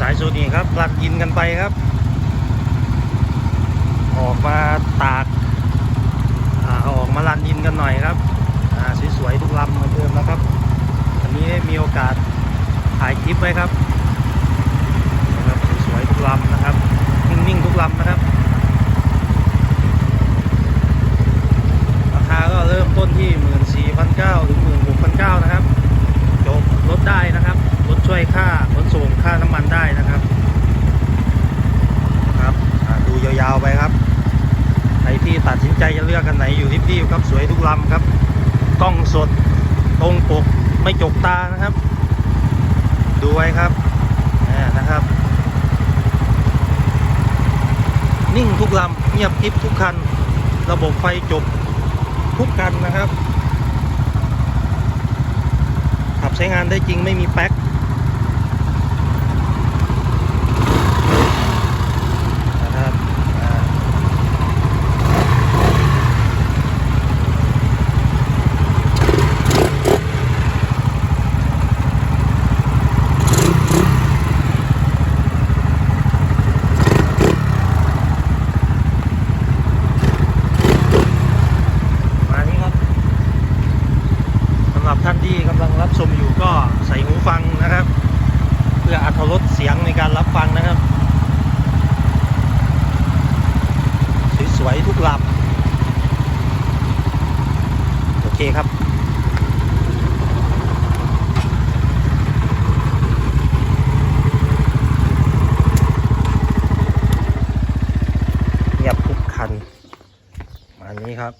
สายโซนีครับลัดยินกันไปครับ ออกมาตากอาออกมาลันยินกันหน่อยครับสวยๆทุกลำเหมือนเดิมนะครับ อันนี้มีโอกาสถ่ายคลิปไว้ครับนะครับสวยๆทุกลำนะครับ นิ่งๆทุกลำนะครับ ราคาก็เริ่มต้นที่ 14,900ถึง16,900นะครับจบลดได้นะครับลดช่วยค่า ค่าน้ำมันได้นะครับครับดูยาวๆไปครับใครที่ตัดสินใจจะเลือกกันไหนอยู่รีบๆครับสวยทุกลำครับกล้องสดตรงปกไม่จกตานะครับ ดูไว้ครับนี่นะครับ นิ่งทุกลำเงียบกริบทุกคัน ระบบไฟจบทุกคันนะครับ ขับใช้งานได้จริงไม่มีแป๊กนะครับอ่ามานี้ครับ สำหรับท่านที่กำลังรับ ชมอยู่ก็ใส่หูฟังนะครับ เพื่ออัธรสเสียงในการรับฟังนะครับ สวยๆทุกลำโอเคครับเงียบทุกคันมานี้ครับ